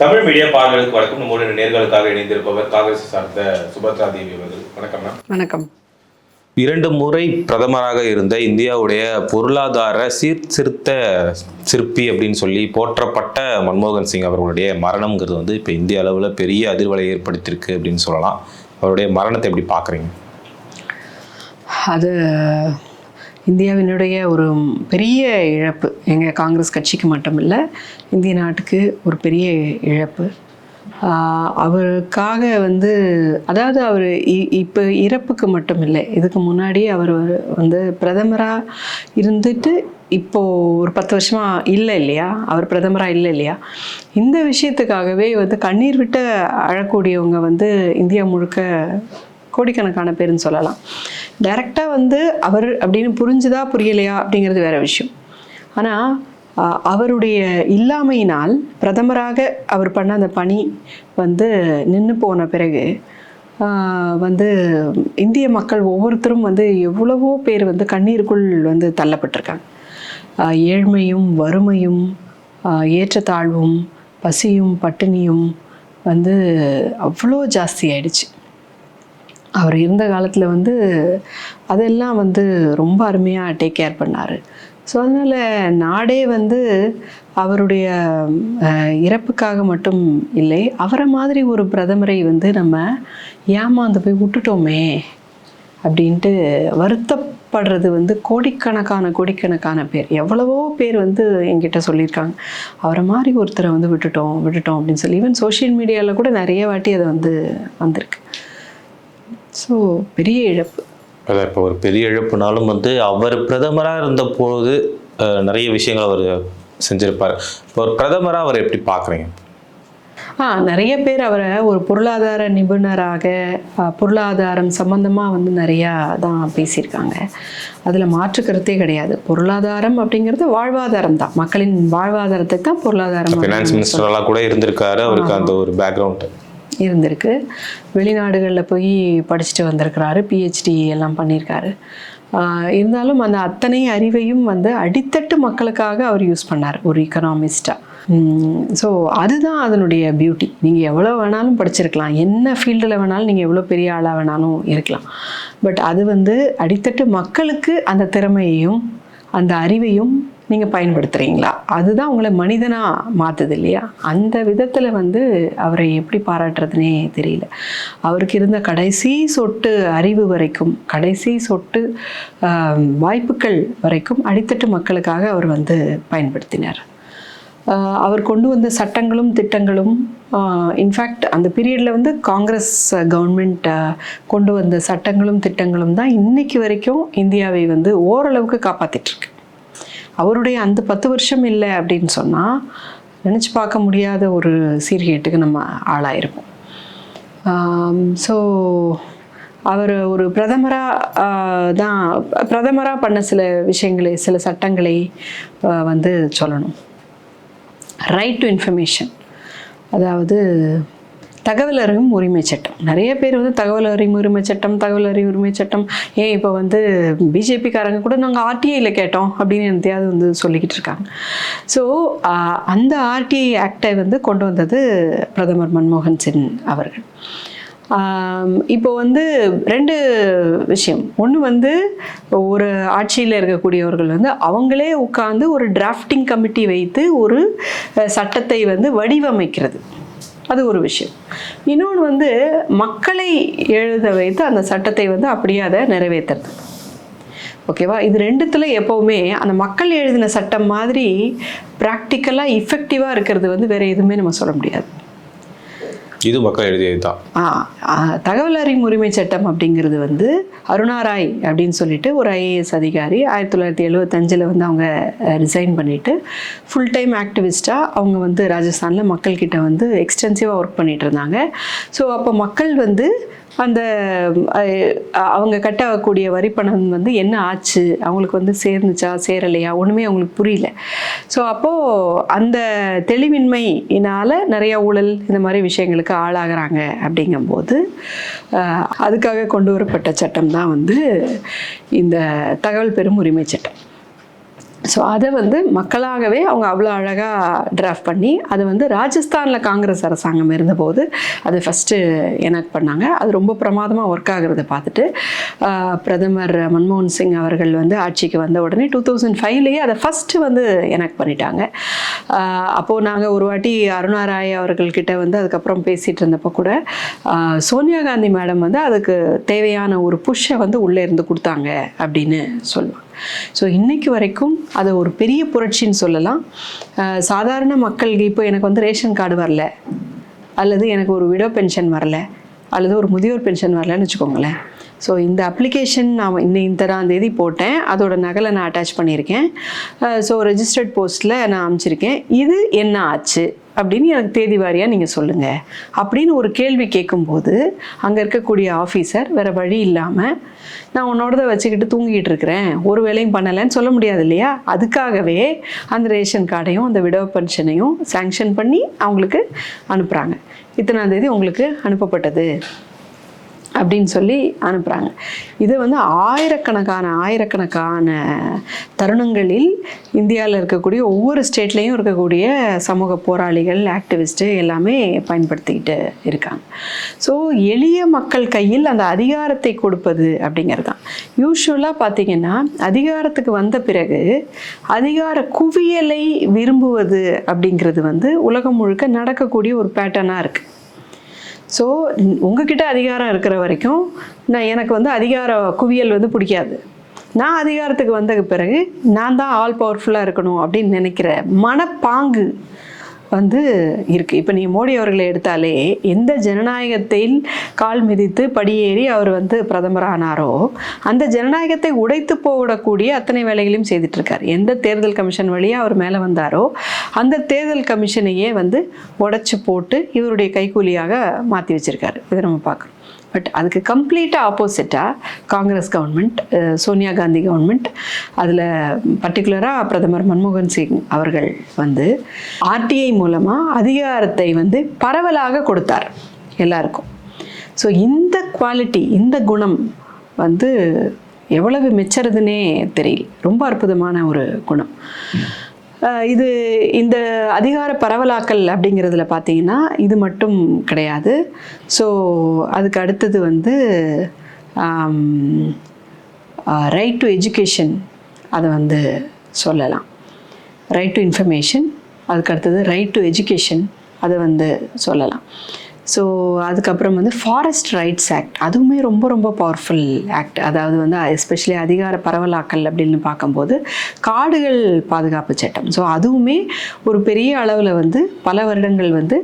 Tamil media பார்வைகளுக்கு வணக்கம் நம்முடைய நேர்களுக்காக இணைந்திருப்பவர் காங்கிரஸ் சார்ந்த சுபத்ரா தேவி அவர்கள். வணக்கம் வணக்கம். இரண்டு முறை பிரதமராக இருந்த இந்தியாவுடைய பொருளாதார சீர்திருத்த சிற்பி அப்படின்னு சொல்லி போற்றப்பட்ட மன்மோகன் சிங் அவர்களுடைய மரணம்ங்கிறது வந்து இப்போ இந்திய அளவில் பெரிய அதிர்வலை ஏற்படுத்தியிருக்கு அப்படின்னு சொல்லலாம். அவருடைய மரணத்தை எப்படி பார்க்குறீங்க அது இந்தியாவினுடைய ஒரு பெரிய இழப்பு எங்கள் காங்கிரஸ் கட்சிக்கு மட்டும் இல்லை இந்திய நாட்டுக்கு ஒரு பெரிய இழப்பு. அவருக்காக வந்து அதாவது அவர் இப்போ இறப்புக்கு மட்டும் இல்லை இதுக்கு முன்னாடி அவர் வந்து பிரதமராக இருந்துட்டு இப்போது ஒரு பத்து வருஷமாக இல்லை இல்லையா? அவர் பிரதமராக இல்லை இல்லையா? இந்த விஷயத்துக்காகவே வந்து கண்ணீர் விட்டு அழக்கூடியவங்க வந்து இந்தியா முழுக்க கோடிக்கணக்கான பேருன்னு சொல்லலாம். டைரெக்டாக வந்து அவர் அப்படின்னு புரிஞ்சுதா புரியலையா அப்படிங்கிறது வேற விஷயம். ஆனால் அவருடைய இல்லாமையினால் பிரதமராக அவர் பண்ண அந்த பணி வந்து நின்று போன பிறகு வந்து இந்திய மக்கள் ஒவ்வொருத்தரும் வந்து எவ்வளவோ பேர் வந்து கண்ணீருக்குள் வந்து தள்ளப்பட்டிருக்காங்க. ஏழ்மையும் வறுமையும் ஏற்றத்தாழ்வும் பசியும் பட்டினியும் வந்து அவ்வளோ ஜாஸ்தி ஆயிடுச்சு. அவர் இருந்த காலத்தில் வந்து அதெல்லாம் வந்து ரொம்ப அருமையாக டேக் கேர் பண்ணார். ஸோ அதனால் நாடே வந்து அவருடைய இறப்புக்காக மட்டும் இல்லை அவரை மாதிரி ஒரு பிரதமரை வந்து நம்ம ஏமாந்து போய் விட்டுட்டோமே அப்படின்ட்டு வருத்தப்படுறது வந்து கோடிக்கணக்கான கோடிக்கணக்கான பேர். எவ்வளவோ பேர் வந்து என்கிட்ட சொல்லியிருக்காங்க. அவரை மாதிரி ஒருத்தரை வந்து விட்டுட்டோம் விட்டுட்டோம் அப்படின்னு சொல்லி. ஈவன் சோஷியல் மீடியாவில் கூட நிறைய வாட்டி அது வந்து வந்திருக்கு. ஸோ பெரிய இழப்பு. அதான் இப்போ ஒரு பெரிய இழப்புனாலும் வந்து அவர் பிரதமராக இருந்த போது அஹ், நிறைய விஷயங்கள் அவர் செஞ்சிருப்பார். இப்போ ஒரு பிரதமராக அவர் எப்படி பார்க்குறீங்க ஆ நிறைய பேர் அவரை ஒரு பொருளாதார நிபுணராக பொருளாதாரம் சம்பந்தமாக வந்து நிறையா தான் பேசியிருக்காங்க. அதில் மாற்று கருத்தே கிடையாது. பொருளாதாரம் அப்படிங்கிறது வாழ்வாதாரம் தான். மக்களின் வாழ்வாதாரத்தை தான் பொருளாதாரம் ஃபினான்ஸ் மினிஸ்டரெல்லாம் கூட இருந்திருக்காரு. அவருக்கு அந்த ஒரு பேக்ரவுண்ட் இருந்திருக்கு. வெளிநாடுகளில் போய் படிச்சுட்டு வந்திருக்கிறாரு. பிஹெச்டி எல்லாம் பண்ணியிருக்காரு இருந்தாலும் அந்த அத்தனை அறிவையும் வந்து அடித்தட்டு மக்களுக்காக அவர் யூஸ் பண்ணார். ஒரு இக்கனாமிஸ்டாக ஸோ அதுதான் அதனுடைய பியூட்டி நீங்கள் எவ்வளோ வேணாலும் படிச்சிருக்கலாம். என்ன ஃபீல்டில் வேணாலும் நீங்கள் எவ்வளோ பெரிய ஆளாக வேணாலும் இருக்கலாம். பட் அது வந்து அடித்தட்டு மக்களுக்கு அந்த திறமையையும் அந்த அறிவையும் நீங்கள் பயன்படுத்துகிறீங்களா அதுதான் உங்களை மனிதனாக மாற்றுது இல்லையா? அந்த விதத்தில் வந்து அவரை எப்படி பாராட்டுறதுனே தெரியல. அவருக்கு இருந்த கடைசி சொட்டு அறிவு வரைக்கும் கடைசி சொட்டு வாய்ப்புகள் வரைக்கும் அடித்தட்டு மக்களுக்காக அவர் வந்து பயன்படுத்தினார். அவர் கொண்டு வந்த சட்டங்களும் திட்டங்களும் இன்ஃபேக்ட் அந்த பீரியடில் வந்து காங்கிரஸ் கவர்மெண்ட் கொண்டு வந்த சட்டங்களும் திட்டங்களும் தான் இன்னைக்கு வரைக்கும் இந்தியாவை வந்து ஓரளவுக்கு காப்பாற்றிட்டுருக்கு அவருடைய அந்த பத்து வருஷம் இல்லை அப்படின்னு சொன்னால் நினச்சி பார்க்க முடியாத ஒரு சீர்கேட்டுக்கு நம்ம ஆளாயிருப்போம். ஸோ அவர் ஒரு பிரதமராக தான் பிரதமராக பண்ண சில விஷயங்களை சில சட்டங்களை வந்து சொல்லணும். ரைட் டு இன்ஃபர்மேஷன் அதாவது தகவல் அறியும் உரிமை சட்டம். நிறைய பேர் வந்து தகவல் அறியும் உரிமை சட்டம் தகவல் அறியும் உரிமை சட்டம். ஏன் இப்போ வந்து பிஜேபிக்காரங்க கூட நாங்கள் ஆர்டிஐயில் கேட்டோம் அப்படின்னு எந்தையாவது வந்து சொல்லிக்கிட்டு இருக்காங்க. ஸோ அந்த ஆர்டிஐ ஆக்டை வந்து கொண்டு வந்தது பிரதமர் மன்மோகன் சிங் அவர்கள். இப்போ வந்து ரெண்டு விஷயம். ஒன்று வந்து ஒரு ஆட்சியில் இருக்கக்கூடியவர்கள் வந்து அவங்களே உட்காந்து ஒரு டிராஃப்டிங் கமிட்டி வைத்து ஒரு சட்டத்தை வந்து வடிவமைக்கிறது. அது ஒரு விஷயம். இன்னொன்று வந்து மக்களை எழுத வைத்து அந்த சட்டத்தை வந்து அப்படியே அதை நிறைவேற்றுறது ஓகேவா? இது ரெண்டுத்துல எப்போவுமே அந்த மக்கள் எழுதின சட்டம் மாதிரி ப்ராக்டிக்கலாக இஃபெக்டிவாக இருக்கிறது வந்து வேறு எதுவுமே நம்ம சொல்ல முடியாது. இது மக்கள் எழுதியது தான் ஆ, தகவல் அறியும் உரிமை சட்டம் அப்படிங்கிறது வந்து அருணா ராய் அப்படின்னு சொல்லிட்டு ஒரு ஐஏஎஸ் அதிகாரி ஆயிரத்தி தொள்ளாயிரத்தி எழுபத்தஞ்சில் வந்து அவங்க ரிசைன் பண்ணிட்டு ஃபுல் டைம் ஆக்டிவிஸ்டாக அவங்க வந்து ராஜஸ்தானில் மக்கள்கிட்ட வந்து எக்ஸ்டென்சிவாக ஒர்க் பண்ணிட்டு இருந்தாங்க. ஸோ அப்போ மக்கள் வந்து அந்த அவங்க கட்டக்கூடிய வரிப்பணம் வந்து என்ன ஆச்சு? அவங்களுக்கு வந்து சேர்ந்துச்சா? சேரலையா? ஒன்றுமே அவங்களுக்கு புரியல. ஸோ அப்போது அந்த தெளிவின்மையினால் நிறையா ஊழல் இந்த மாதிரி விஷயங்களுக்கு ஆளாகிறாங்க அப்படிங்கும்போது அதுக்காக கொண்டு வரப்பட்ட சட்டம் தான் வந்து இந்த தகவல் பெறும் உரிமை சட்டம். ஸோ அதை வந்து மக்களாகவே அவங்க அவ்வளோ அழகாக டிராஃப்ட் பண்ணி அது வந்து ராஜஸ்தானில் காங்கிரஸ் அரசாங்கம் இருந்தபோது அது ஃபஸ்ட்டு எனக்கு பண்ணாங்க. அது ரொம்ப பிரமாதமாக ஒர்க் ஆகுறத பார்த்துட்டு பிரதமர் மன்மோகன் சிங் அவர்கள் வந்து ஆட்சிக்கு வந்த உடனே டூ தௌசண்ட் ஃபைவ்லேயே அதை ஃபஸ்ட்டு வந்து எனக்கு பண்ணிட்டாங்க. அப்போது நாங்கள் ஒரு வாட்டி அருணா ராய் அவர்கள்கிட்ட வந்து அதுக்கப்புறம் பேசிகிட்டு இருந்தப்போ கூட சோனியா காந்தி மேடம் வந்து அதுக்கு தேவையான ஒரு புஷ்ஷை வந்து உள்ளே இருந்து கொடுத்தாங்க அப்படின்னு சொல்லுவாங்க. ஸோ இன்றைக்கு வரைக்கும் அது ஒரு பெரிய புரட்சின்னு சொல்லலாம். சாதாரண மக்களுக்கு இப்போ எனக்கு வந்து ரேஷன் கார்டு வரல. அல்லது எனக்கு ஒரு விடோ பென்ஷன் வரல. அல்லது ஒரு முதியோர் பென்ஷன் வரலன்னு வச்சுக்கோங்களேன். ஸோ இந்த அப்ளிகேஷன் நான் இந்த இத்தனாம் தேதி போட்டேன். அதோட நகலை நான் அட்டாச் பண்ணியிருக்கேன். ஸோ ரெஜிஸ்டர்ட் போஸ்ட்டில் நான் அமைச்சிருக்கேன். இது என்ன ஆச்சு? அப்படின்னு எனக்கு தேதி வாரியாக நீங்கள் சொல்லுங்கள் அப்படின்னு ஒரு கேள்வி கேட்கும்போது அங்கே இருக்கக்கூடிய ஆஃபீஸர் வேறு வழி இல்லாமல் நான் உன்னோடத வச்சுக்கிட்டு தூங்கிட்டு இருக்கிறேன். ஒரு வேலையும் பண்ணலைன்னு சொல்ல முடியாது இல்லையா? அதுக்காகவே அந்த ரேஷன் கார்டையும் அந்த விடோ பென்ஷனையும் சேங்ஷன் பண்ணி அவங்களுக்கு அனுப்புகிறாங்க இத்தனாந்தேதி உங்களுக்கு அனுப்பப்பட்டது. அப்படின்னு சொல்லி அனுப்புகிறாங்க இது வந்து ஆயிரக்கணக்கான ஆயிரக்கணக்கான தருணங்களில் இந்தியாவில் இருக்கக்கூடிய ஒவ்வொரு ஸ்டேட்லேயும் இருக்கக்கூடிய சமூக போராளிகள் ஆக்டிவிஸ்ட்டு எல்லாமே பயன்படுத்திக்கிட்டு இருக்காங்க. ஸோ எளிய மக்கள் கையில் அந்த அதிகாரத்தை கொடுப்பது அப்படிங்கிறது தான் யூஸ்வலாக பார்த்தீங்கன்னா அதிகாரத்துக்கு வந்த பிறகு அதிகார குவியலை விரும்புவது அப்படிங்கிறது வந்து உலகம் முழுக்க நடக்கக்கூடிய ஒரு பேட்டர்னாக இருக்குது ஸோ உங்ககிட்ட அதிகாரம் இருக்கிற வரைக்கும் நான் எனக்கு வந்து அதிகார குவியல் வந்து பிடிக்காது. நான் அதிகாரத்துக்கு வந்த பிறகு நான் தான் ஆல் பவர்ஃபுல்லாக இருக்கணும் அப்படின்னு நினைக்கிற மனப்பாங்கு வந்து இருக்குது இப்போ நீ மோடி அவர்களை எடுத்தாலே எந்த ஜனநாயகத்தில் கால் மிதித்து படியேறி அவர் வந்து பிரதமரானாரோ அந்த ஜனநாயகத்தை உடைத்து போடக்கூடிய அத்தனை வேலைகளையும் செய்துட்ருக்கார் எந்த தேர்தல் கமிஷன் வழியாக அவர் மேலே வந்தாரோ அந்த தேர்தல் கமிஷனையே வந்து உடச்சி போட்டு இவருடைய கைக்கூலியாக மாற்றி வச்சுருக்காரு. இதை நம்ம பார்க்குறோம் பட் அதுக்கு கம்ப்ளீட்டாக ஆப்போசிட்டாக Congress government Sonia Gandhi government அதில் பர்டிகுலராக பிரதமர் மன்மோகன் சிங் அவர்கள் வந்து ஆர்டிஐ மூலமாக அதிகாரத்தை வந்து பரவலாக கொடுத்தார் எல்லாருக்கும். ஸோ இந்த குவாலிட்டி இந்த குணம் வந்து எவ்வளவு மெச்சறதுன்னே தெரியல. ரொம்ப அற்புதமான ஒரு குணம். இது இந்த அதிகார பரவலாக்கல் அப்படிங்கிறதுல பார்த்தீங்கன்னா இது மட்டும் கிடையாது. ஸோ அதுக்கு அடுத்தது வந்து ரைட் டு எஜுகேஷன் அதை வந்து சொல்லலாம். ரைட் டு இன்ஃபர்மேஷன் அதுக்கு அடுத்தது ரைட் டு எஜுகேஷன் அதை வந்து சொல்லலாம். ஸோ அதுக்கப்புறம் வந்து ஃபாரஸ்ட் ரைட்ஸ் ஆக்ட் அதுவுமே ரொம்ப ரொம்ப பவர்ஃபுல் ஆக்ட் அதாவது வந்து எஸ்பெஷலி அதிகார பரவலாக்கல் அப்படின்னு பார்க்கும்போது காடுகள் பாதுகாப்பு சட்டம். ஸோ அதுவுமே ஒரு பெரிய அளவில் வந்து பல வருடங்கள் வந்து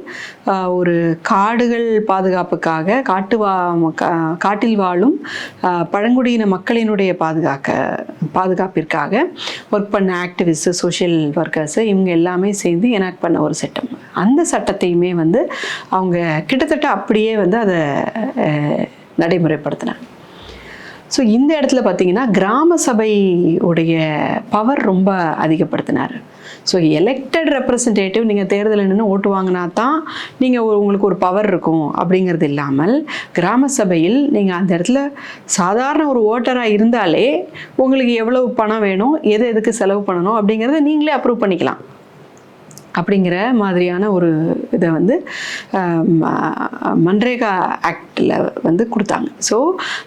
ஒரு காடுகள் பாதுகாப்புக்காக காட்டு வா கா- காட்டில் வாழும் பழங்குடியின மக்களினுடைய பாதுகாக்க பாதுகாப்பிற்காக ஒர்க் பண்ண ஆக்டிவிஸ்ட்டு சோஷியல் ஒர்க்கர்ஸு இவங்க எல்லாமே சேர்ந்து எனாக்ட் பண்ண ஒரு சட்டம். அந்த சட்டத்தையுமே வந்து அவங்க கிட்டத்தட்ட அப்படியே வந்து அதை நடைமுறைப்படுத்தினாங்க. ஸோ இந்த இடத்துல பார்த்தீங்கன்னா கிராம சபையுடைய பவர் ரொம்ப அதிகப்படுத்தினார். ஸோ எலெக்டட் ரெப்ரசன்டேட்டிவ் நீங்கள் தேர்தலில் நின்று ஓட்டு வாங்கினா தான் நீங்கள் உங்களுக்கு ஒரு பவர் இருக்கும் அப்படிங்கிறது இல்லாமல் கிராம சபையில் நீங்கள் அந்த இடத்துல சாதாரண ஒரு ஓட்டராக இருந்தாலே உங்களுக்கு எவ்வளவு பணம் வேணும் எது எதுக்கு செலவு பண்ணணும் அப்படிங்கிறத நீங்களே அப்ரூவ் பண்ணிக்கலாம். அப்படிங்கிற மாதிரியான ஒரு இதை வந்து மன்ரேகா ஆக்டில் வந்து கொடுத்தாங்க. ஸோ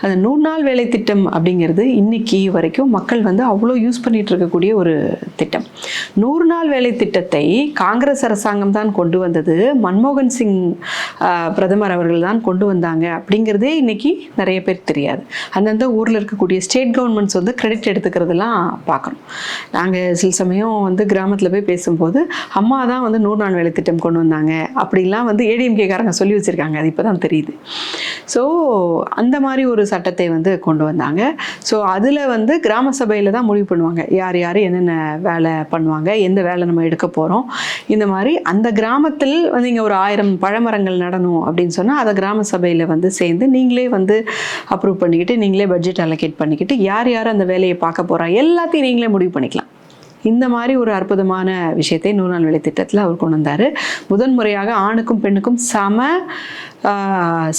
அந்த நூறு நாள் வேலை திட்டம் அப்படிங்கிறது இன்னைக்கு வரைக்கும் மக்கள் வந்து அவ்வளோ யூஸ் பண்ணிகிட்டு இருக்கக்கூடிய ஒரு திட்டம். நூறு நாள் வேலை திட்டத்தை காங்கிரஸ் அரசாங்கம் தான் கொண்டு வந்தது. மன்மோகன் சிங் பிரதமர் அவர்கள் தான் கொண்டு வந்தாங்க அப்படிங்கிறதே இன்னைக்கு நிறைய பேர் தெரியாது. அந்தந்த ஊரில் இருக்கக்கூடிய ஸ்டேட் கவர்மெண்ட்ஸ் வந்து கிரெடிட் எடுத்துக்கிறதெல்லாம் பார்க்கணும். நாங்கள் சில சமயம் வந்து கிராமத்தில் போய் பேசும்போது அம்மா அம்மா தான் வந்து நூறு நாள் வேலை திட்டம் கொண்டு வந்தாங்க. அப்படிலாம் வந்து ஏடிஎம்கேக்காரங்க சொல்லி வச்சுருக்காங்க. அது இப்போ தான் தெரியுது. ஸோ அந்த மாதிரி ஒரு சட்டத்தை வந்து கொண்டு வந்தாங்க. ஸோ அதில் வந்து கிராம சபையில் தான் முடிவு பண்ணுவாங்க. யார் யார் என்னென்ன வேலை பண்ணுவாங்க எந்த வேலை நம்ம எடுக்க போகிறோம் இந்த மாதிரி அந்த கிராமத்தில் வந்து இங்கே ஒரு ஆயிரம் பழமரங்கள் நடணும் அப்படின்னு சொன்னால் அதை கிராம சபையில் வந்து சேர்ந்து நீங்களே வந்து அப்ரூவ் பண்ணிக்கிட்டு நீங்களே பட்ஜெட் அலோகேட் பண்ணிக்கிட்டு யார் யார் அந்த வேலையை பார்க்க போகிறா எல்லாத்தையும் நீங்களே முடிவு பண்ணிக்கலாம். இந்த மாதிரி ஒரு அற்புதமான விஷயத்தை நூறு நாள் வேலை திட்டத்தில் அவர் கொண்டு வந்தார். முதன் முறையாக ஆணுக்கும் பெண்ணுக்கும் சம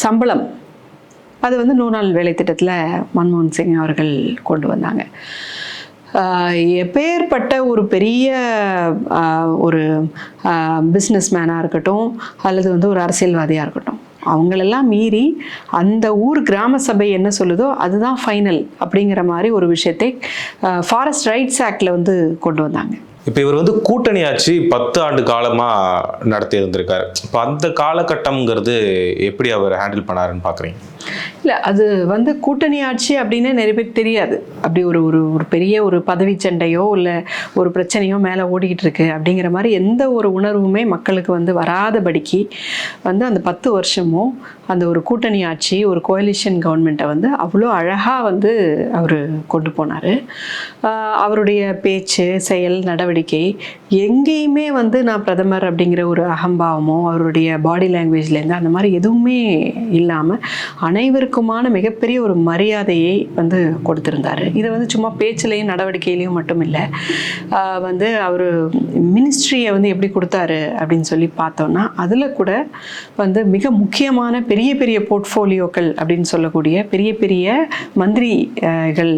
சம்பளம். அது வந்து நூறு நாள் வேலை திட்டத்தில் மன்மோகன் சிங் அவர்கள் கொண்டு வந்தாங்க. எப்பேற்பட்ட ஒரு பெரிய ஒரு பிஸ்னஸ் மேனாக இருக்கட்டும் அல்லது வந்து ஒரு அரசியல்வாதியாக இருக்கட்டும் அவங்களெல்லாம் மீறி அந்த ஊர் கிராம சபை என்ன சொல்லுதோ அதுதான் ஃபைனல் அப்படிங்கிற மாதிரி ஒரு விஷயத்தை ஃபாரஸ்ட் ரைட்ஸ் ஆக்டில் வந்து கொண்டு வந்தாங்க. இப்போ இவர் வந்து கூட்டணி ஆட்சி பத்து ஆண்டு காலமாக நடத்தி இருந்திருக்காரு. இப்போ அந்த காலகட்டம்ங்கிறது எப்படி அவர் ஹேண்டில் பண்ணாருன்னு பார்க்குறீங்க இல்லை அது வந்து கூட்டணி ஆட்சி அப்படின்னு நிறைய பேருக்கு தெரியாது. அப்படி ஒரு ஒரு ஒரு பெரிய ஒரு பதவி சண்டையோ இல்லை ஒரு பிரச்சனையோ மேலே ஓடிக்கிட்டு இருக்கு அப்படிங்கிற மாதிரி எந்த ஒரு உணர்வுமே மக்களுக்கு வந்து வராதபடிக்கு வந்து அந்த பத்து வருஷமும் அந்த ஒரு கூட்டணி ஆட்சி ஒரு கோயலிஷன் கவர்மெண்ட்டை வந்து அவ்வளோ அழகாக வந்து அவர் கொண்டு போனார். அவருடைய பேச்சு செயல் நடவடிக்கை நடவடிக்கை எங்கேயுமே வந்து நான் பிரதமர் அப்படிங்கிற ஒரு அகம்பாவமோ அவருடைய பாடி லாங்குவேஜ்லேருந்து அந்த மாதிரி எதுவுமே இல்லாமல் அனைவருக்குமான மிகப்பெரிய ஒரு மரியாதையை வந்து கொடுத்துருந்தார். இதை வந்து சும்மா பேச்சிலையும் நடவடிக்கையிலையும் மட்டும் இல்லை. வந்து அவர் மினிஸ்ட்ரியை வந்து எப்படி கொடுத்தாரு அப்படின்னு சொல்லி பார்த்தோம்னா அதில் கூட வந்து மிக முக்கியமான பெரிய பெரிய போர்ட்ஃபோலியோக்கள் அப்படின்னு சொல்லக்கூடிய பெரிய பெரிய மந்திரிகள்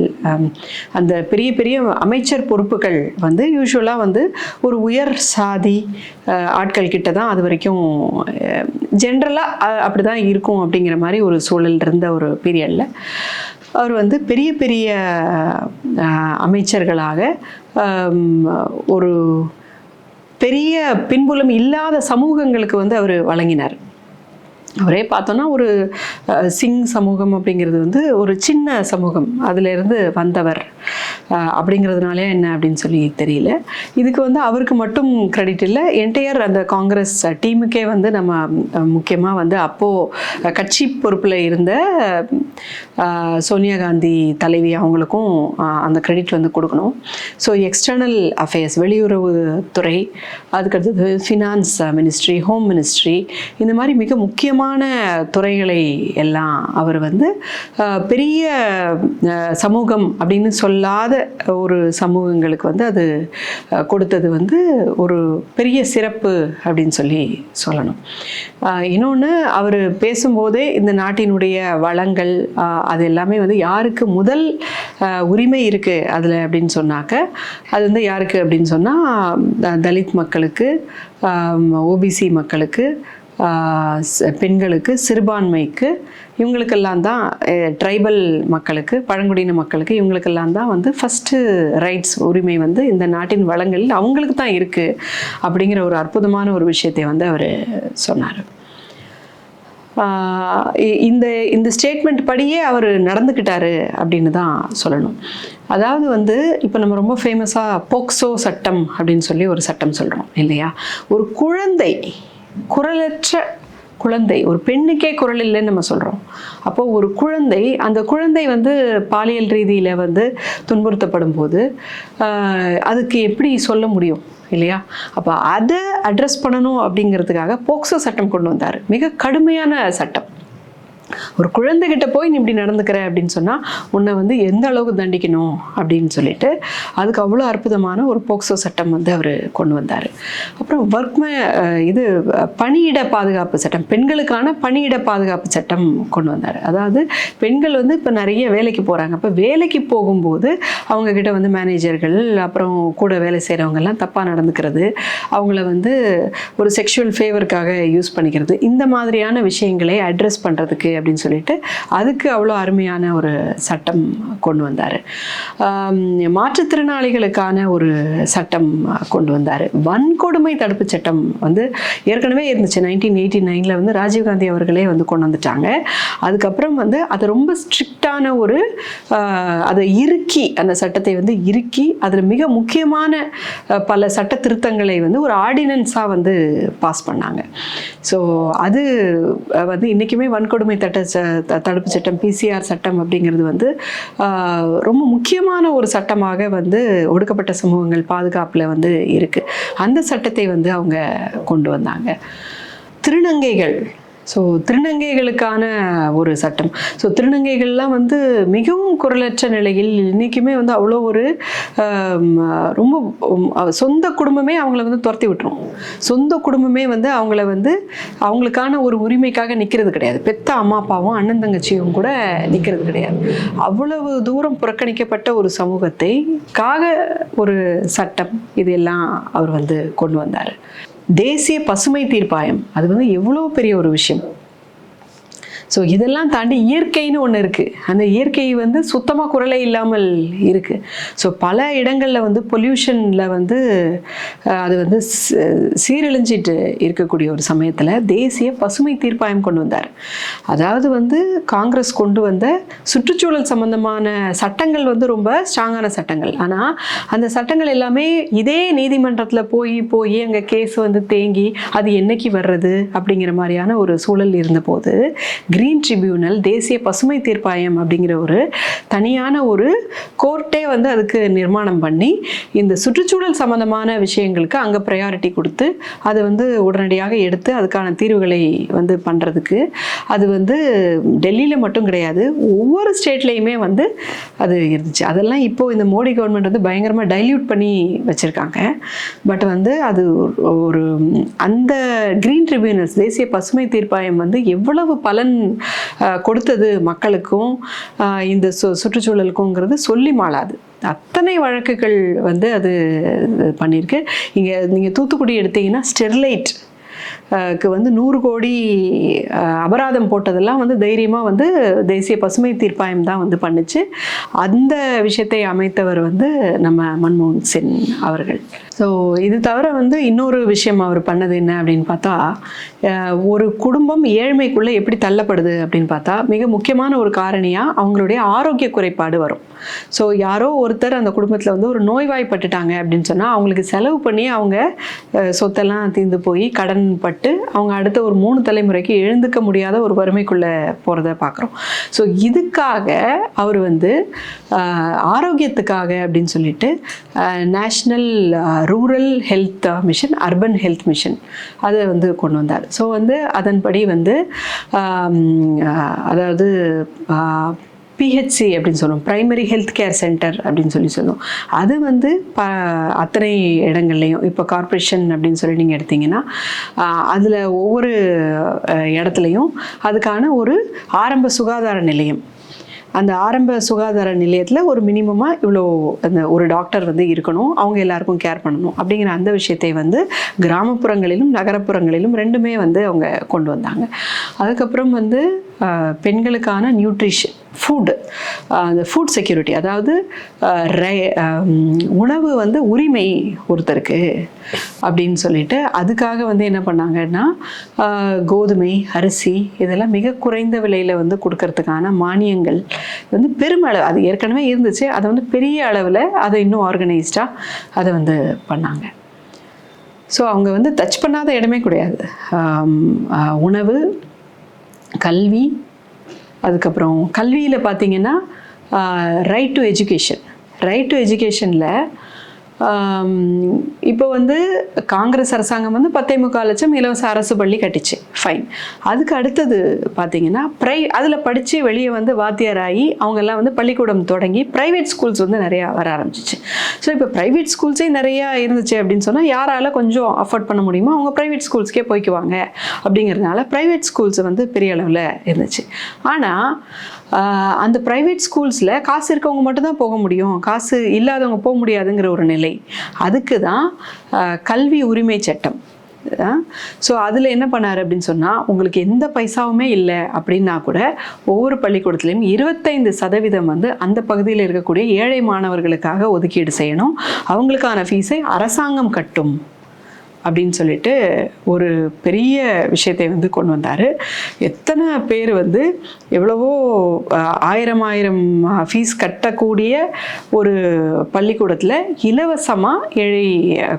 அந்த பெரிய பெரிய அமைச்சர் பொறுப்புகள் வந்து யூஸ்வலாக வந்து ஒரு உயர் சாதி ஆட்கள் கிட்ட தான் அது வரைக்கும் ஜென்ரலாக அப்படி தான் இருக்கும் அப்படிங்கிற மாதிரி ஒரு சூழல் இருந்த ஒரு பீரியடில் அவர் வந்து பெரிய பெரிய அமைச்சர்களாக ஒரு பெரிய பின்புலம் இல்லாத சமூகங்களுக்கு வந்து அவர் வழங்கினார். அவரே பார்த்தோன்னா ஒரு சிங் சமூகம் அப்படிங்கிறது வந்து ஒரு சின்ன சமூகம். அதிலிருந்து வந்தவர். அஹ், அப்படிங்கிறதுனாலே என்ன அப்படின்னு சொல்லி தெரியல. இதுக்கு வந்து அவருக்கு மட்டும் கிரெடிட் இல்லை. என்டையர் அந்த காங்கிரஸ் டீமுக்கே வந்து நம்ம முக்கியமாக வந்து அப்போது கட்சி பொறுப்பில் இருந்த சோனியா காந்தி தலைவி அவங்களுக்கும் அந்த கிரெடிட் வந்து கொடுக்கணும். ஸோ எக்ஸ்டர்னல் அஃபேர்ஸ் வெளியுறவுத்துறை அதுக்கடுத்தது ஃபினான்ஸ் மினிஸ்ட்ரி ஹோம் மினிஸ்ட்ரி இந்த மாதிரி மிக முக்கியமாக முக்கியமான துறைகளை எல்லாம் அவர் வந்து பெரிய சமூகம் அப்படின்னு சொல்லாத ஒரு சமூகங்களுக்கு வந்து அது கொடுத்தது வந்து ஒரு பெரிய சிறப்பு அப்படின்னு சொல்லி சொல்லணும். இன்னொன்று அவர் பேசும்போதே இந்த நாட்டினுடைய வளங்கள் அது எல்லாமே வந்து யாருக்கு முதல் உரிமை இருக்குது அதில் அப்படின்னு சொன்னாக்க அது வந்து யாருக்கு அப்படின்னு சொன்னால் தலித் மக்களுக்கு ஓபிசி மக்களுக்கு பெண்களுக்கு சிறுபான்மைக்கு இவங்களுக்கெல்லாம் தான் ட்ரைபல் மக்களுக்கு பழங்குடியின மக்களுக்கு இவங்களுக்கெல்லாம் தான் வந்து ஃபஸ்ட்டு ரைட்ஸ் உரிமை வந்து இந்த நாட்டின் வளங்களில் அவங்களுக்கு தான் இருக்குது அப்படிங்கிற ஒரு அற்புதமான ஒரு விஷயத்தை வந்து அவர் சொன்னார். இ- இந்த இந்த ஸ்டேட்மெண்ட் படியே அவர் நடந்துக்கிட்டாரு அப்படின்னு தான் சொல்லணும். அதாவது வந்து இப்போ நம்ம ரொம்ப ஃபேமஸாக போக்சோ சட்டம் அப்படின்னு சொல்லி ஒரு சட்டம் சொல்கிறோம் இல்லையா? ஒரு குழந்தை குரலற்ற குழந்தை ஒரு பெண்ணுக்கே குரல் இல்லைன்னு நம்ம சொல்கிறோம் அப்போது ஒரு குழந்தை அந்த குழந்தை வந்து பாலியல் ரீதியில் வந்து துன்புறுத்தப்படும் போது அதுக்கு எப்படி சொல்ல முடியும் இல்லையா? அப்போ அதை அட்ரஸ் பண்ணணும் அப்படிங்கிறதுக்காக போக்சோ சட்டம் கொண்டு வந்தார். மிக கடுமையான சட்டம். ஒரு குழந்தைகிட்ட போய் நீ இப்படி நடந்துக்கிற அப்படின்னு சொன்னால் உன்னை வந்து எந்த அளவுக்கு தண்டிக்கணும் அப்படின்னு சொல்லிட்டு அதுக்கு அவ்வளோ அற்புதமான ஒரு போக்சோ சட்டம் வந்து அவர் கொண்டு வந்தார். அப்புறம் ஒர்க்மே இது பணியிட பாதுகாப்பு சட்டம் பெண்களுக்கான பணியிட பாதுகாப்பு சட்டம் கொண்டு வந்தார். அதாவது பெண்கள் வந்து இப்போ நிறைய வேலைக்கு போகிறாங்க அப்போ வேலைக்கு போகும்போது அவங்கக்கிட்ட வந்து மேனேஜர்கள் அப்புறம் கூட வேலை செய்கிறவங்கெல்லாம் தப்பாக நடந்துக்கிறது அவங்கள வந்து ஒரு செக்ஷுவல் ஃபேவருக்காக யூஸ் பண்ணிக்கிறது இந்த மாதிரியான விஷயங்களை அட்ரஸ் பண்ணுறதுக்கு அப்படின்னு சொல்லிட்டு அதுக்கு அவ்வளோ அருமையான ஒரு சட்டம் கொண்டு வந்தார். மாற்றுத்திறனாளிகளுக்கான ஒரு சட்டம் கொண்டு வந்தார். வன்கொடுமை தடுப்பு சட்டம் வந்து ஏற்கனவே இருந்துச்சு. நைன்டீன் எயிட்டி நைனில் வந்து ராஜீவ்காந்தி அவர்களே வந்து கொண்டு வந்துட்டாங்க. அதுக்கப்புறம் வந்து அது ரொம்ப ஸ்ட்ரிக்டான ஒரு அதை இறுக்கி அந்த சட்டத்தை வந்து இறுக்கி அதில் மிக முக்கியமான பல சட்ட திருத்தங்களை வந்து ஒரு ஆர்டினன்ஸாக வந்து பாஸ் பண்ணாங்க. ஸோ அது வந்து இன்றைக்குமே வன்கொடுமை தட்ட ச- த- தடுப்பு சட்டம் பிசிஆர் சட்டம் அப்படிங்கிறது வந்து ரொம்ப முக்கியமான ஒரு சட்டமாக வந்து ஒடுக்கப்பட்ட சமூகங்கள் பாதுகாப்பில் வந்து இருக்குது அந்த சட்டத்தை வந்து அவங்க கொண்டு வந்தாங்க. திருநங்கைகள் ஸோ திருநங்கைகளுக்கான ஒரு சட்டம். ஸோ திருநங்கைகள்லாம் வந்து மிகவும் குரலற்ற நிலையில் இன்றைக்குமே வந்து அவ்வளோ ஒரு ரொம்ப சொந்த குடும்பமே அவங்கள வந்து துரத்தி விட்டுரும். சொந்த குடும்பமே வந்து அவங்கள வந்து அவங்களுக்கான ஒரு உரிமைக்காக நிற்கிறது கிடையாது. பெத்த அம்மா அப்பாவும் அண்ணன் தங்கச்சியும் கூட நிற்கிறது கிடையாது. அவ்வளவு தூரம் புறக்கணிக்கப்பட்ட ஒரு சமூகத்தை காக ஒரு சட்டம் இதெல்லாம் அவர் வந்து கொண்டு வந்தார். தேசிய பசுமை தீர்ப்பாயம். அது வந்து எவ்வளோ பெரிய ஒரு விஷயம். ஸோ இதெல்லாம் தாண்டி இயற்கைன்னு ஒன்று இருக்குது அந்த இயற்கை வந்து சுத்தமாக குரலே இல்லாமல் இருக்குது ஸோ பல இடங்களில் வந்து பொல்யூஷனில் வந்து அது வந்து சீரழிஞ்சிட்டு இருக்கக்கூடிய ஒரு சமயத்தில் தேசிய பசுமை தீர்ப்பாயம் கொண்டு வந்தார். அதாவது வந்து காங்கிரஸ் கொண்டு வந்த சுற்றுச்சூழல் சம்பந்தமான சட்டங்கள் வந்து ரொம்ப ஸ்ட்ராங்கான சட்டங்கள். ஆனால் அந்த சட்டங்கள் எல்லாமே இதே நீதிமன்றத்தில் போய் போய் அங்கே கேஸ் வந்து தேங்கி அது என்னைக்கு வர்றது அப்படிங்கிற மாதிரியான ஒரு சூழல் இருந்தபோது கிரீன் ட்ரிபியூனல் தேசிய பசுமை தீர்ப்பாயம் அப்படிங்கிற ஒரு தனியான ஒரு கோர்ட்டே வந்து அதுக்கு நிர்மாணம் பண்ணி இந்த சுற்றுச்சூழல் சம்பந்தமான விஷயங்களுக்கு அங்கே ப்ரையாரிட்டி கொடுத்து அதை வந்து உடனடியாக எடுத்து அதுக்கான தீர்வுகளை வந்து பண்ணுறதுக்கு அது வந்து டெல்லியில் மட்டும் கிடையாது ஒவ்வொரு ஸ்டேட்லேயுமே வந்து அது இருந்துச்சு. அதெல்லாம் இப்போ இந்த மோடி கவர்மெண்ட் வந்து பயங்கரமாக டைல்யூட் பண்ணி வச்சுருக்காங்க. பட் வந்து அது ஒரு அந்த கிரீன் ட்ரிபியூனல்ஸ் தேசிய பசுமை தீர்ப்பாயம் வந்து எவ்வளவு பலன் கொடுத்தது மக்களுக்கும் இந்த சு சுற்றுச்சூழலுக்குங்கிறது சொல்லி மாளாது. அத்தனை வழக்குகள் வந்து அது பண்ணியிருக்கு. இங்கே நீங்கள் தூத்துக்குடி எடுத்தீங்கன்னா ஸ்டெர்லைட் க்கு வந்து நூறு கோடி அபராதம் போட்டதெல்லாம் வந்து தைரியமாக வந்து தேசிய பசுமை தீர்ப்பாயம் தான் வந்து பண்ணுச்சு. அந்த விஷயத்தை அமைத்தவர் வந்து நம்ம மன்மோகன் சிங் அவர்கள். ஸோ இது தவிர வந்து இன்னொரு விஷயம் அவர் பண்ணது என்ன அப்படின்னு பார்த்தா ஒரு குடும்பம் ஏழ்மைக்குள்ளே எப்படி தள்ளப்படுது அப்படின்னு பார்த்தா மிக முக்கியமான ஒரு காரணியாக அவங்களுடைய ஆரோக்கிய குறைபாடு வரும். ஸோ யாரோ ஒருத்தர் அந்த குடும்பத்தில் வந்து ஒரு நோய்வாய்ப்பட்டுட்டாங்க அப்படின்னு சொன்னால் அவங்களுக்கு செலவு பண்ணி அவங்க சொத்தெல்லாம் தீர்ந்து போய் கடன் பட்டு அவங்க அடுத்த ஒரு மூணு தலைமுறைக்கு எழுந்துக்க முடியாத ஒரு வறுமைக்குள்ளே போகிறத பார்க்குறோம் ஸோ இதுக்காக அவர் வந்து ஆரோக்கியத்துக்காக அப்படின்னு சொல்லிட்டு national rural health mission urban health mission அதை வந்து கொண்டு வந்தார். ஸோ வந்து அதன்படி வந்து அதாவது பிஹெச்சி அப்படின்னு சொல்லுவோம். ப்ரைமரி ஹெல்த் கேர் சென்டர் அப்படின்னு சொல்லி சொல்லுவோம். அது வந்து ப அத்தனை இடங்கள்லையும் இப்போ கார்ப்பரேஷன் அப்படின்னு சொல்லி நீங்கள் எடுத்தீங்கன்னா அதில் ஒவ்வொரு இடத்துலையும் அதுக்கான ஒரு ஆரம்ப சுகாதார நிலையம். அந்த ஆரம்ப சுகாதார நிலையத்தில் ஒரு மினிமமாக இவ்வளோ அந்த ஒரு டாக்டர் வந்து இருக்கணும். அவங்க எல்லாருக்கும் கேர் பண்ணணும். அப்படிங்கிற அந்த விஷயத்தை வந்து கிராமப்புறங்களிலும் நகரப்புறங்களிலும் ரெண்டுமே வந்து அவங்க கொண்டு வந்தாங்க. அதுக்கப்புறம் வந்து பெண்களுக்கான நியூட்ரிஷன் ஃபுட் அந்த ஃபுட் செக்யூரிட்டி அதாவது உணவு வந்து உரிமை ஒருத்தருக்கு அப்படின்னு சொல்லிட்டு அதுக்காக வந்து என்ன பண்ணாங்கன்னா கோதுமை அரிசி இதெல்லாம் மிக குறைந்த விலையில் வந்து கொடுக்கறதுக்கான மானியங்கள் வந்து பெருமளவு அது ஏற்கனவே இருந்துச்சு அதை வந்து பெரிய அளவில் அதை இன்னும் ஆர்கனைஸ்டாக அதை வந்து பண்ணாங்க. ஸோ அவங்க வந்து டச் பண்ணாத இடமே கிடையாது. உணவு கல்வி அதுக்கப்புறம் கல்வியில் பார்த்தீங்கன்னா right to education right to எஜுகேஷனில் இப்போ வந்து காங்கிரஸ் அரசாங்கம் வந்து பத்தே முக்கால் லட்சம் இலவச அரசு பள்ளி கட்டிச்சு. ஃபைன் அதுக்கு அடுத்தது பார்த்தீங்கன்னா ப்ரை அதில் படித்து வெளியே வந்து வாத்தியாராகி அவங்கெல்லாம் வந்து பள்ளிக்கூடம் தொடங்கி ப்ரைவேட் ஸ்கூல்ஸ் வந்து நிறையா வர ஆரம்பிச்சிச்சு. ஸோ இப்போ ப்ரைவேட் ஸ்கூல்ஸே நிறையா இருந்துச்சு அப்படின்னு சொன்னால் யாரால கொஞ்சம் அஃபோர்ட் பண்ண முடியுமோ அவங்க ப்ரைவேட் ஸ்கூல்ஸ்க்கே போய்க்குவாங்க. அப்படிங்கிறதுனால ப்ரைவேட் ஸ்கூல்ஸ் வந்து பெரிய அளவில் இருந்துச்சு. ஆனால் அந்த ப்ரைவேட் ஸ்கூல்ஸில் காசு இருக்கவங்க மட்டும்தான் போக முடியும். காசு இல்லாதவங்க போக முடியாதுங்கிற ஒரு நிலை. அதுக்கு தான் கல்வி உரிமை சட்டம். ஸோ அதில் என்ன பண்ணார் அப்படின்னு சொன்னால் உங்களுக்கு எந்த பைசாவுமே இல்லை அப்படின்னா கூட ஒவ்வொரு பள்ளிக்கூடத்துலையும் இருபத்தைந்து சதவீதம் வந்து அந்த பகுதியில் இருக்கக்கூடிய ஏழை மாணவர்களுக்காக ஒதுக்கீடு செய்யணும். அவங்களுக்கான ஃபீஸை அரசாங்கம் கட்டும். அப்படின்னு சொல்லிட்டு ஒரு பெரிய விஷயத்தை வந்து கொண்டு வந்தார். எத்தனை பேர் வந்து எவ்வளவோ ஆயிரம் ஆயிரம் ஃபீஸ் கட்டக்கூடிய ஒரு பள்ளிக்கூடத்தில் இலவசமாக ஏழை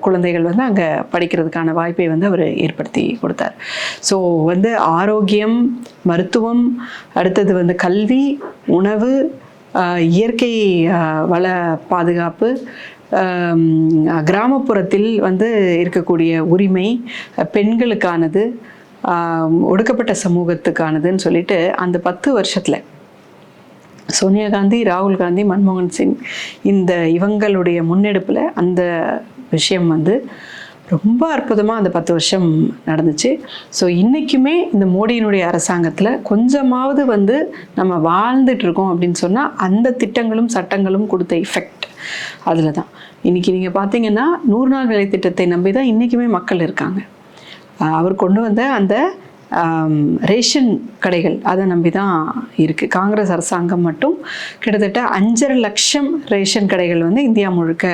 குழந்தைகள் வந்து அங்கே படிக்கிறதுக்கான வாய்ப்பை வந்து அவர் ஏற்படுத்தி கொடுத்தார். ஸோ வந்து ஆரோக்கியம் மருத்துவம் அடுத்தது வந்து கல்வி உணவு இயற்கை வள பாதுகாப்பு கிராமப்புறத்தில் வந்து இருக்கக்கூடிய உரிமை பெண்களுக்கானது ஒடுக்கப்பட்ட சமூகத்துக்கானதுன்னு சொல்லிட்டு அந்த பத்து வருஷத்தில் சோனியா காந்தி ராகுல் காந்தி மன்மோகன் சிங் இந்த இவங்களுடைய முன்னெடுப்பில் அந்த விஷயம் வந்து ரொம்ப அற்புதமாக அந்த பத்து வருஷம் நடந்துச்சு. ஸோ இன்றைக்குமே இந்த மோடியினுடைய அரசாங்கத்தில் கொஞ்சமாவது வந்து நம்ம வாழ்ந்துட்டுருக்கோம் அப்படின்னு சொன்னால் அந்த திட்டங்களும் சட்டங்களும் கொடுத்த இஃபெக்ட் அதில் தான் இன்றைக்கி நீங்கள் பார்த்தீங்கன்னா நூறு நாள் வேலை திட்டத்தை நம்பி தான் இன்றைக்குமே மக்கள் இருக்காங்க. அவர் கொண்டு வந்த அந்த ரேஷன் கடைகள் அதை நம்பி தான் இருக்குது காங்கிரஸ் அரசாங்கம் மட்டும் கிட்டத்தட்ட அஞ்சரை லட்சம் ரேஷன் கடைகள் வந்து இந்தியா முழுக்க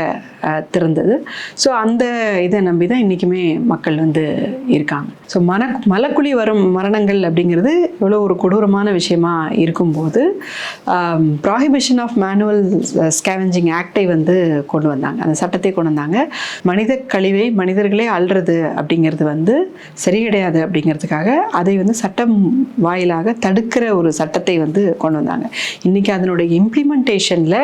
திறந்தது. ஸோ அந்த இதை நம்பி தான் இன்றைக்குமே மக்கள் வந்து இருக்காங்க. ஸோ மன மலக்குழி வரும் மரணங்கள் அப்படிங்கிறது இவ்வளோ ஒரு கொடூரமான விஷயமா இருக்கும்போது ப்ராஹிபிஷன் ஆஃப் மேனுவல் ஸ்கேவெஞ்சிங் ஆக்டை வந்து கொண்டு வந்தாங்க. அந்த சட்டத்தை கொண்டு வந்தாங்க. மனித கழிவை மனிதர்களே அல்றது அப்படிங்கிறது வந்து சரி கிடையாது அப்படிங்கிறதுக்காக அதை வந்து சட்டம் வாயிலாக தடுக்கிற ஒரு சட்டத்தை வந்து கொண்டு வந்தாங்க. இன்றைக்கி அதனுடைய இம்ப்ளிமெண்டேஷனில்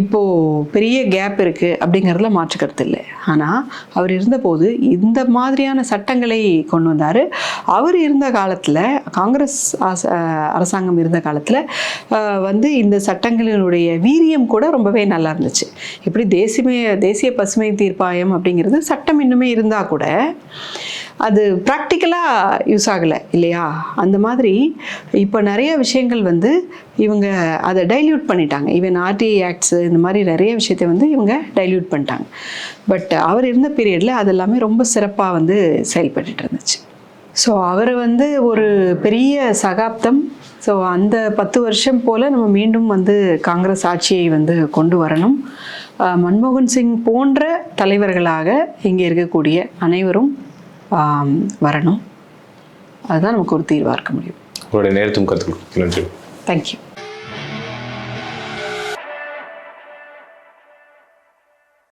இப்போது பெரிய கேப் இருக்குது அப்படிங்கிறதுல மாற்றுக்கிறது இல்லை. ஆனால் அவர் இருந்தபோது இந்த மாதிரியான சட்டங்களை கொண்டு வந்தார். அவர் இருந்த காலத்தில் காங்கிரஸ் அரசாங்கம் இருந்த காலத்தில் வந்து இந்த சட்டங்களினுடைய வீரியம் கூட ரொம்பவே நல்லா இருந்துச்சு. இப்படி தேசிய தேசிய பசுமை தீர்ப்பாயம் அப்படிங்கிறது சட்டம் இன்னுமே இருந்தால் கூட அது ப்ராக்டிக்கலாக யூஸ் ஆகலை இல்லையா? அந்த மாதிரி இப்போ நிறைய விஷயங்கள் வந்து இவங்க அதை டைல்யூட் பண்ணிட்டாங்க. ஈவன் ஆர்டிஐ ஆக்ட்ஸு இந்த மாதிரி நிறைய விஷயத்தை வந்து இவங்க டைல்யூட் பண்ணிட்டாங்க. பட் அவர் இருந்த பீரியடில் அது எல்லாமே ரொம்ப சிறப்பாக வந்து செயல்பட்டு இருந்துச்சு. ஸோ அவர் வந்து ஒரு பெரிய சகாப்தம். ஸோ அந்த பத்து வருஷம் போல் நம்ம மீண்டும் வந்து காங்கிரஸ் ஆட்சியை வந்து கொண்டு வரணும். மன்மோகன் சிங் போன்ற தலைவர்களாக இங்கே இருக்கக்கூடிய அனைவரும் வரணும். அதுதான் நமக்கு ஒரு தீர்வாக இருக்க முடியும். உங்களுடைய நேரத்தும் கருத்துக்களுக்கு நன்றி. தேங்க்யூ